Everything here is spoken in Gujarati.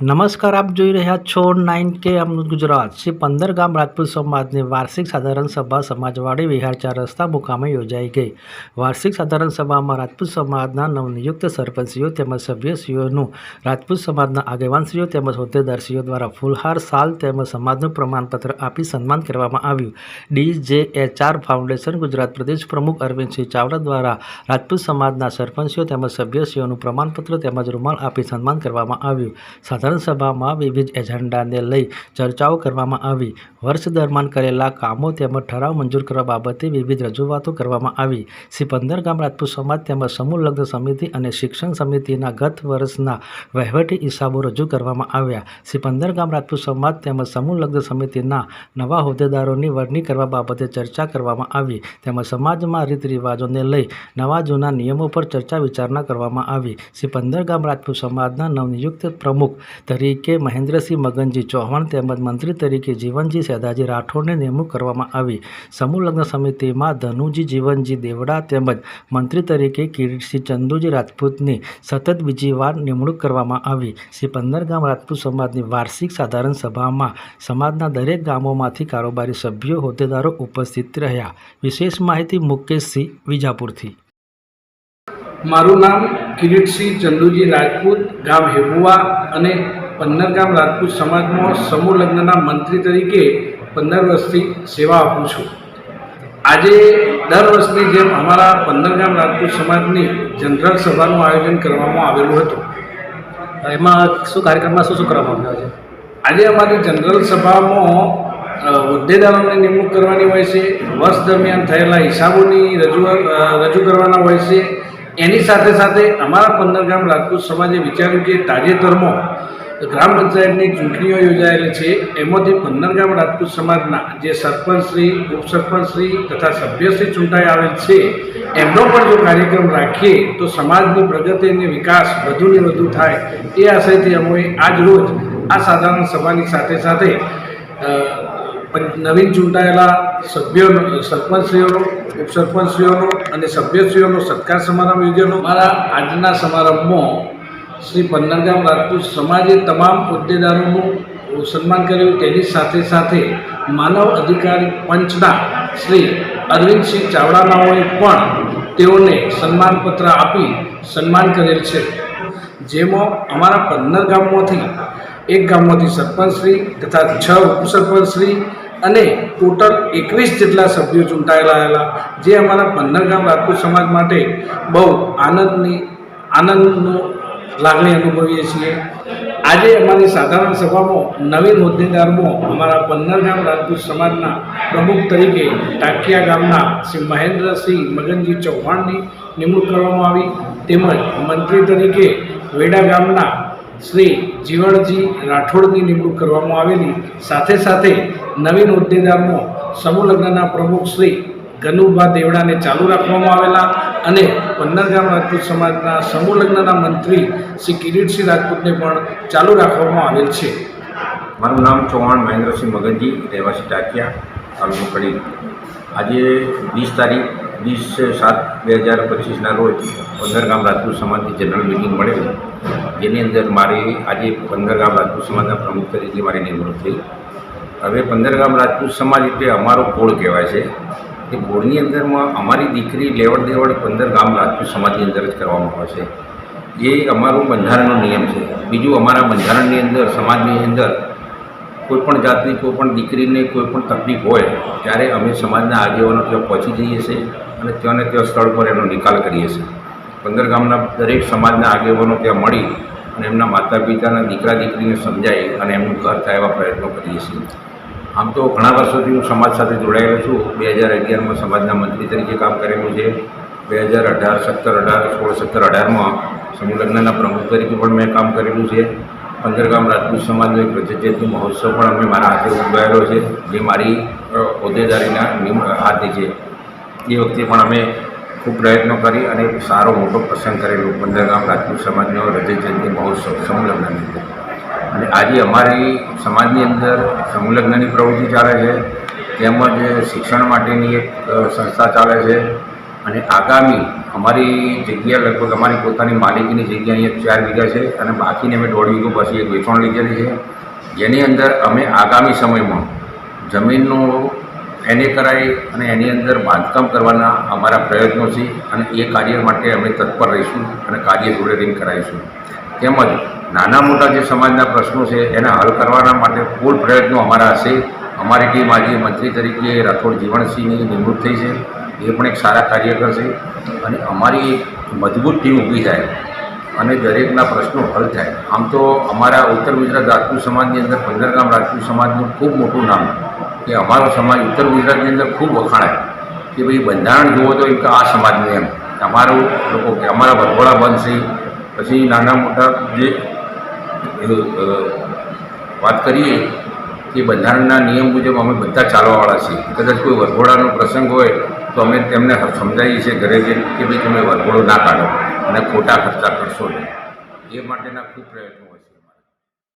નમસ્કાર, આપ જોઈ રહ્યા છો નાઇન કે અમૃત ગુજરાત. શ્રી પંદર ગામ રાજપૂત સમાજની વાર્ષિક સાધારણ સભા સમાજવાડી વિહાર ચાર રસ્તા મુકામે યોજાઈ ગઈ. વાર્ષિક સાધારણ સભામાં રાજપૂત સમાજના નવનિયુક્ત સરપંચીઓ તેમજ સભ્યશ્રીઓનું રાજપૂત સમાજના આગેવાનશ્રીઓ તેમજ હોદ્દેદારશ્રીઓ દ્વારા ફૂલહાર સાલ તેમજ સમાજનું પ્રમાણપત્ર આપી સન્માન કરવામાં આવ્યું. ડી જે એચઆર ફાઉન્ડેશન ગુજરાત પ્રદેશ પ્રમુખ અરવિંદસિંહ ચાવડા દ્વારા રાજપૂત સમાજના સરપંચીઓ તેમજ સભ્યશ્રીઓનું પ્રમાણપત્ર તેમજ રૂમાલ આપી સન્માન કરવામાં આવ્યું. સાધારણ સભામાં વિવિધ એજન્ડાને લઈ ચર્ચાઓ કરવામાં આવી. વર્ષ દરમિયાન કરેલા કામો તેમજ ઠરાવ મંજૂર કરવા બાબતે વિવિધ રજૂઆતો કરવામાં આવી. શ્રી પંદર ગામ રાજપૂત સમાજ તેમજ સમૂહ લગ્ન સમિતિ અને શિક્ષણ સમિતિના ગત વર્ષના વહીવટી હિસાબો રજૂ કરવામાં આવ્યા. શ્રી ગામ રાજપૂત સમાજ તેમજ સમૂહ લગ્ન સમિતિના નવા હોદ્દેદારોની વરણી કરવા બાબતે ચર્ચા કરવામાં આવી તેમજ સમાજમાં રીત રિવાજોને લઈ નવા જૂના નિયમો પર ચર્ચા વિચારણા કરવામાં આવી. શ્રી પંદર ગામ રાજપૂત સમાજના નવનિયુક્ત પ્રમુખ તરીકે મહેન્દ્રસિંહ મગનજી ચૌહાણ તેમજ મંત્રી તરીકે જીવનજી સેદાજી રાઠોડને નિમણૂક કરવામાં આવી. સમૂહ લગ્ન સમિતિમાં ધનુજી જીવનજી દેવડા તેમજ મંત્રી તરીકે કિરીટસિંહ ચંદુજી રાજપૂતની સતત બીજી વાર નિમણૂક કરવામાં આવી. શ્રી પંદર ગામ રાજપૂત સમાજની વાર્ષિક સાધારણ સભામાં સમાજના દરેક ગામોમાંથી કારોબારી સભ્યો હોદ્દેદારો ઉપસ્થિત રહ્યા. વિશેષ માહિતી મુકેશસિંહ વિજાપુરથી. મારું નામ કિરીટસિંહ ચંદુજી રાજપૂત ગામ હેબુવા અને પંદર ગામ રાજપૂત સમાજમાં સમૂહ લગ્નના મંત્રી તરીકે પંદર વર્ષથી સેવા આપું છું. આજે દર વર્ષની જેમ અમારા પંદર ગામ રાજપૂત સમાજની જનરલ સભાનું આયોજન કરવામાં આવેલું હતું. એમાં શું કાર્યક્રમમાં શું શું કરવામાં આવ્યું આજે અમારી જનરલ સભામાં હોદ્દેદારોને નિમણૂક કરવાની હોય છે વર્ષ દરમિયાન થયેલા હિસાબોની રજૂઆત રજૂ કરવાના હોય છે એની સાથે સાથે અમારા પંદર ગામ રાજપૂત સમાજે વિચાર્યું કે તાજેતરમાં ગ્રામ પંચાયતની ચૂંટણીઓ યોજાયેલી છે. એમાંથી પંદર ગામ રાજપૂત સમાજના જે સરપંચશ્રી ઉપસરપંચશ્રી તથા સભ્યશ્રી ચૂંટાઈ આવેલ છે, એમનો પણ જો કાર્યક્રમ રાખીએ તો સમાજની પ્રગતિ અને વિકાસ વધુને વધુ થાય એ આશયથી અમે આજ રોજ આ સાધારણ સભાની સાથે સાથે નવીન ચૂંટાયેલા સભ્યોનો, સરપંચશ્રીઓનો, ઉપસરપંચશ્રીઓનો અને સભ્યશ્રીઓનો સત્કાર સમારંભ યોજેલો મારા આજના સમારંભમાં શ્રી પન્નરગામ રાજપૂત સમાજે તમામ હોદ્દેદારોનું સન્માન કર્યું. તેની સાથે સાથે માનવ અધિકાર પંચના શ્રી અરવિંદસિંહ ચાવડાનાઓએ પણ તેઓને સન્માનપત્ર આપી સન્માન કરેલ છે. જેમાં અમારા પંદર ગામમાંથી એક ગામમાંથી સરપંચશ્રી તથા છ ઉપસરપંચશ્રી અને ટોટલ એકવીસ જેટલા સભ્યો ચૂંટાયેલા આવેલા, જે અમારા પંદર ગામ રાજપૂત સમાજ માટે બહુ આનંદની, આનંદનો લાગણી અનુભવીએ છીએ. આજે અમારી સાધારણ સભામાં, નવીન હોદ્દેદારમાં અમારા પંદર ગામ રાજપૂત સમાજના પ્રમુખ તરીકે ટાંકિયા ગામના શ્રી મહેન્દ્રસિંહ મગનજી ચૌહાણની નિમણૂક કરવામાં આવી. તેમજ મંત્રી તરીકે વેડા ગામના શ્રી જીવણજી રાઠોડની નિમણૂક કરવામાં આવેલી. સાથે સાથે નવીન હોદ્દેદારનો સમૂહ લગ્નના પ્રમુખ શ્રી ગનુભા દેવડાને ચાલુ રાખવામાં આવેલા અને પન્નરગામ રાજપૂત સમાજના સમૂહ લગ્નના મંત્રી શ્રી કિરીટસિંહ રાજપૂતને પણ ચાલુ રાખવામાં આવેલ છે. મારું નામ ચૌહાણ મહેન્દ્રસિંહ મગનજી, રહેવાસી ટાંકિયા તાલુકો કડી આજે વીસ તારીખ વીસ સાત બે હજાર પચીસના રોજ પંદર ગામ રાજપૂત સમાજની જનરલ મિટિંગ મળેલી. જેની અંદર મારી આજે પંદર ગામ રાજપૂત સમાજના પ્રમુખ તરીકે મારી નિમણૂક થઈ. હવે પંદર ગામ રાજપૂત સમાજ એટલે અમારો કોળ કહેવાય છે. એ બોર્ડની અંદરમાં અમારી દીકરી લેવડ દેવડ પંદર ગામ રાજપૂત સમાજની અંદર જ કરવામાં આવે છે. એ અમારું બંધારણનો નિયમ છે. બીજું અમારા બંધારણની અંદર, સમાજની અંદર કોઈપણ જાતની કોઈપણ દીકરીને કોઈ પણ તકલીફ હોય, ત્યારે અમે સમાજના આગેવાનો ત્યાં પહોંચી જઈએ છીએ. અને ત્યાંને ત્યાં સ્થળ પર એનો નિકાલ કરીએ છીએ. પંદર ગામના દરેક સમાજના આગેવાનો ત્યાં મળી અને એમના માતા પિતાના દીકરા દીકરીને સમજાય અને એમનું ઘર થાય એવા પ્રયત્નો કરીએ છીએ. આમ તો ઘણા વર્ષોથી હું સમાજ સાથે જોડાયેલો છું. બે હજાર અગિયારમાં સમાજના મંત્રી તરીકે કામ કરેલું છે. બે હજાર અઢાર, સત્તર, અઢાર, સોળ, સત્તર, અઢારમાં સમૂહલગ્નના પ્રમુખ તરીકે પણ મેં કામ કરેલું છે. પંદર ગામ રાજપૂત સમાજનો એક રજત મહોત્સવ પણ અમે મારા હાથે ઉજવાયેલો છે. જે મારી હોદ્દેદારીના હાથે છે. એ વખતે પણ અમે ખૂબ પ્રયત્નો કરી અને સારો મોટો પ્રસંગ કરેલો. પંદર ગામ રાજપૂત સમાજનો રજત જયંતિ મહોત્સવ સમૂહ લગ્નની અંદર. અને આજે અમારી સમાજની અંદર સમૂહ પ્રવૃત્તિ ચાલે છે. તેમજ શિક્ષણ માટેની એક સંસ્થા ચાલે છે. અને આગામી અમારી જગ્યા લગભગ અમારી પોતાની માલિકીની જગ્યા અહીંયા ચાર વીઘા છે અને બાકીને અમે દોઢ વીઘો પછી એક વેચાણ લીધેલી છે. જેની અંદર અમે આગામી સમયમાં જમીનનું એને કરાવી અને એની અંદર બાંધકામ કરવાના અમારા પ્રયત્નો છે અને એ કાર્ય માટે અમે તત્પર રહીશું અને કાર્ય જોડે રહીને કરાવીશું. તેમજ નાના મોટા જે સમાજના પ્રશ્નો છે એને હલ કરવાના માટે પૂર પ્રયત્નો અમારા હશે અમારી ટીમ આજે મંત્રી તરીકે રાઠોડ જીવણસિંહની નિમણૂક થઈ છે. એ પણ એક સારા કાર્ય કરશે અને અમારી એક મજબૂત ટીમ ઊભી થાય અને દરેકના પ્રશ્નો હલ થાય. આમ તો અમારા ઉત્તર ગુજરાત રાજપૂત સમાજની અંદર પંદર ગામ રાજપૂત સમાજનું ખૂબ મોટું નામ કે અમારો સમાજ ઉત્તર ગુજરાતની અંદર ખૂબ વખાણાય. કે ભાઈ બંધારણ જુઓ તો એક આ સમાજનું એમ. અમારું લોકો કે અમારા વરઘોડા બનશે પછી નાના મોટા જે વાત કરીએ કે બંધારણના નિયમ મુજબ અમે બધા ચાલવાવાળા છીએ. કદાચ કોઈ વરઘોડાનો પ્રસંગ હોય તો અમે તેમને સમજાવીએ છીએ ઘરે જઈને કે ભાઈ તમે વરઘોડો ના કાઢો. અને ખોટા ખર્ચા કરશો નહીં. એ માટેના ખૂબ પ્રયત્નો